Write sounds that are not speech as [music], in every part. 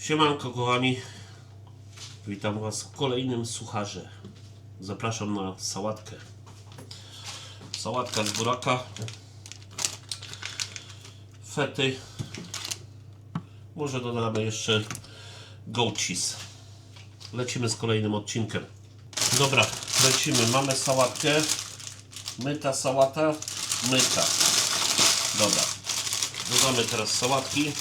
Siemanko kochani, witam Was w kolejnym sucharze. Zapraszam na sałatkę. Sałatka z buraka, fety, może dodamy jeszcze goat cheese. Lecimy z kolejnym odcinkiem. Dobra, lecimy. Mamy sałatkę. Myta sałata, myta. Dobra. Dodamy teraz sałatki.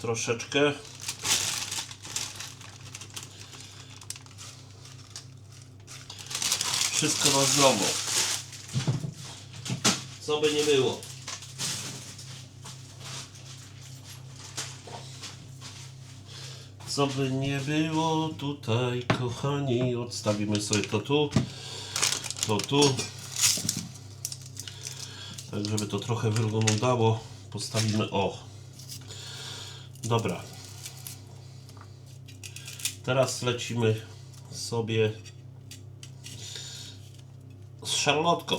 Troszeczkę. Wszystko na zdrowo. Co by nie było. Co by nie było tutaj, kochani, odstawimy sobie to tu, to tu. Tak, żeby to trochę wyglądało, postawimy o. Dobra. Teraz lecimy sobie z szarlotką.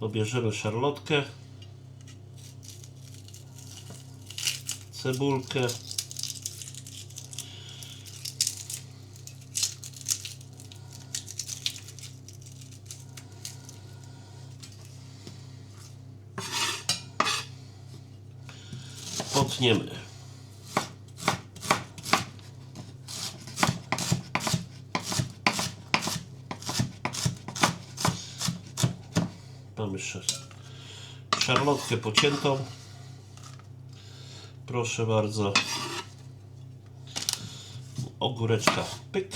Pobierzemy szarlotkę. Cebulkę. Potniemy. Mamy szarlotkę pociętą. Proszę bardzo. Ogóreczka pyk.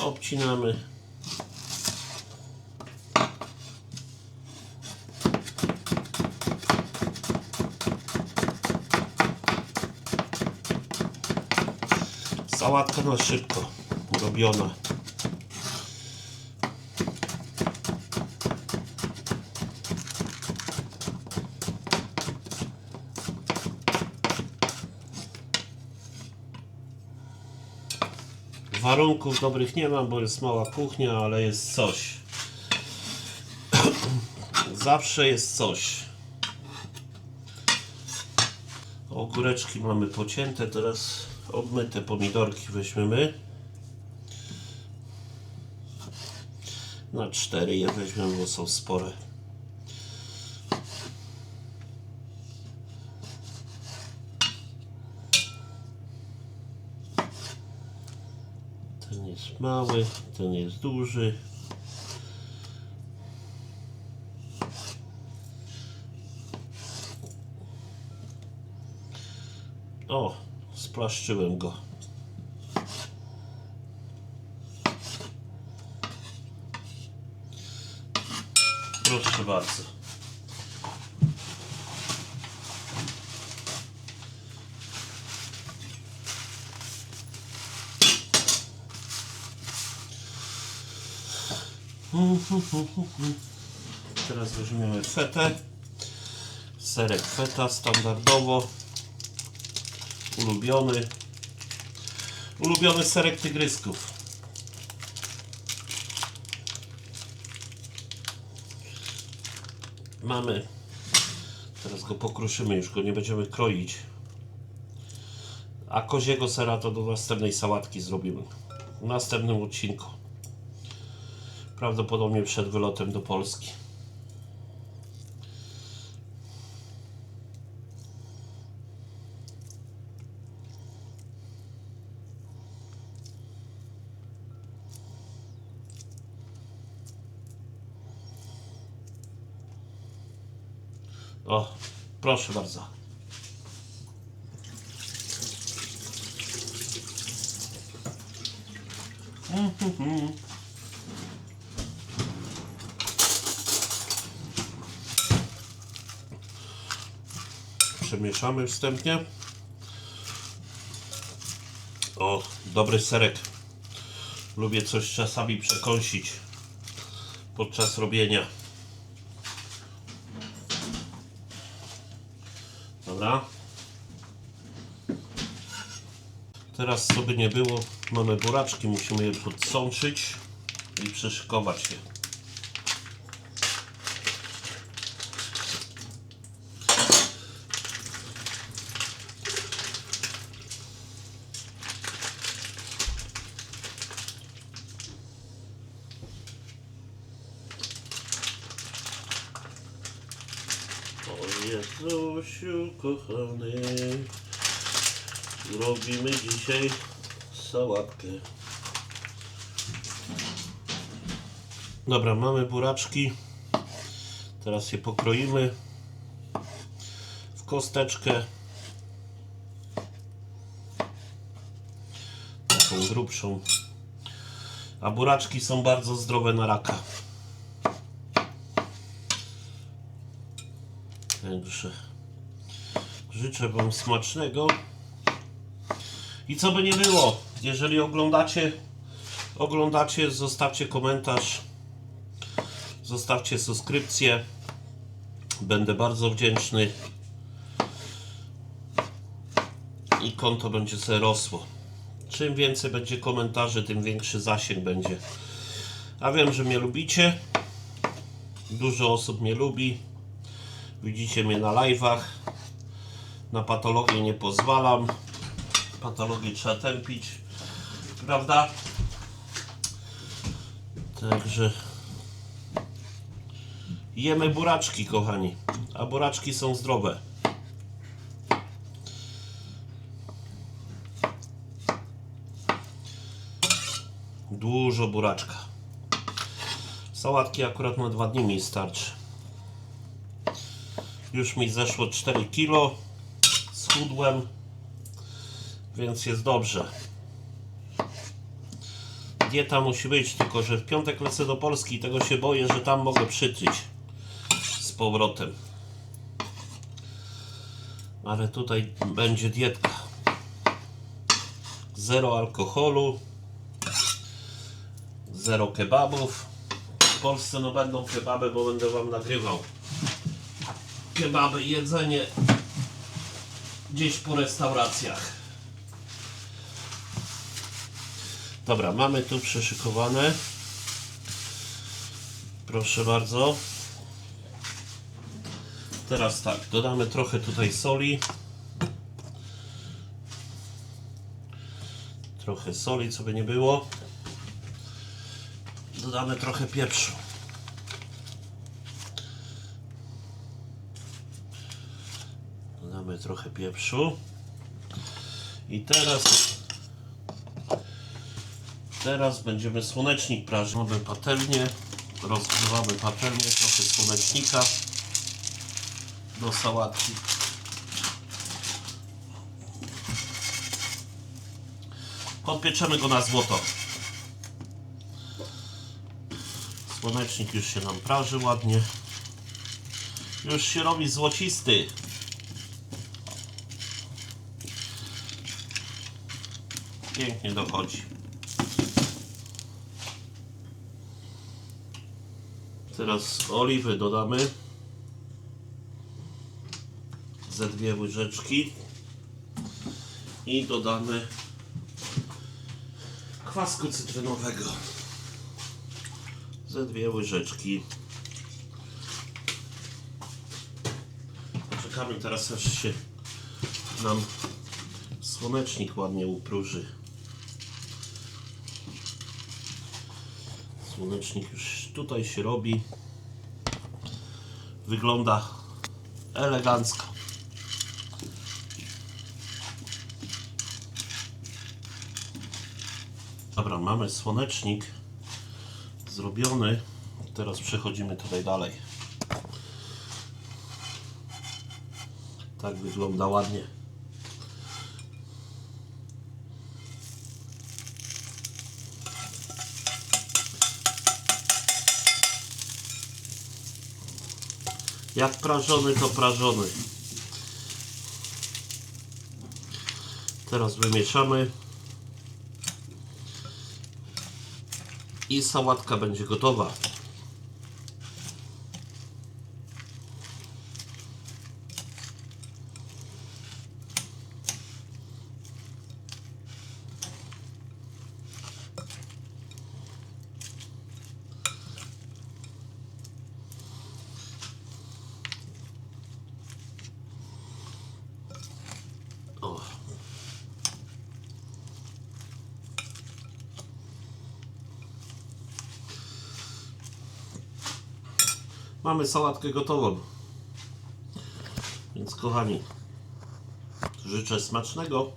Obcinamy. Sałatka na szybko robiona. Warunków dobrych nie mam, bo jest mała kuchnia, ale jest coś. [clears throat] Zawsze jest coś. Ogóreczki mamy pocięte, teraz obmyte pomidorki weźmiemy. Na cztery je weźmiemy, bo są spore. Ten jest mały, ten jest duży. O, splaszczyłem go. Proszę bardzo. Teraz weźmiemy fetę. Serek feta standardowo. Ulubiony. Ulubiony serek tygrysków. Mamy. Teraz go pokruszymy, już go nie będziemy kroić. A koziego sera to do następnej sałatki zrobimy. W następnym odcinku. Prawdopodobnie przed wylotem do Polski. O, proszę bardzo. Przemieszamy wstępnie. O, dobry serek. Lubię coś czasami przekąsić podczas robienia. Teraz co by nie było, mamy buraczki, musimy je podsączyć i przeszykować je. O Jezusiu kochany, robimy dzisiaj sałatkę. Dobra, mamy buraczki. Teraz je pokroimy w kosteczkę. Taką grubszą. A buraczki są bardzo zdrowe na raka. Także życzę Wam smacznego. I co by nie było, jeżeli oglądacie, oglądacie, zostawcie komentarz, zostawcie subskrypcję. Będę bardzo wdzięczny. I konto będzie sobie rosło. Czym więcej będzie komentarzy, tym większy zasięg będzie. A wiem, że mnie lubicie. Dużo osób mnie lubi. Widzicie mnie na live'ach. Na patologię nie pozwalam. Patologię trzeba tępić. Prawda? Także jemy buraczki, kochani. A buraczki są zdrowe. Dużo buraczka. Sałatki akurat na dwa dni mi starczy. Już mi zeszło 4 kilo. Schudłem. Więc jest dobrze. Dieta musi być, tylko że w piątek lecę do Polski i tego się boję, że tam mogę przytyć z powrotem. Ale tutaj będzie dietka. Zero alkoholu. Zero kebabów. W Polsce no będą kebaby, bo będę wam nagrywał kebaby jedzenie gdzieś po restauracjach. Dobra, mamy tu przyszykowane. Proszę bardzo. Teraz tak, dodamy trochę tutaj soli. Trochę soli, co by nie było. Dodamy trochę pieprzu. Dodamy trochę pieprzu. I teraz teraz będziemy słonecznik prażyć. Mamy patelnię. Rozgrzewamy patelnię, trochę słonecznika do sałatki. Podpieczemy go na złoto. Słonecznik już się nam praży ładnie. Już się robi złocisty. Pięknie dochodzi. Teraz oliwy dodamy. Ze dwie łyżeczki. I dodamy kwasku cytrynowego. Ze dwie łyżeczki. Czekamy teraz aż się nam słonecznik ładnie upróży. Słonecznik już tutaj się robi. Wygląda elegancko. Dobra, mamy słonecznik zrobiony. Teraz przechodzimy tutaj dalej. Tak wygląda ładnie. Jak prażony, to prażony. Teraz wymieszamy. I sałatka będzie gotowa. Mamy sałatkę gotową. Więc kochani, życzę smacznego.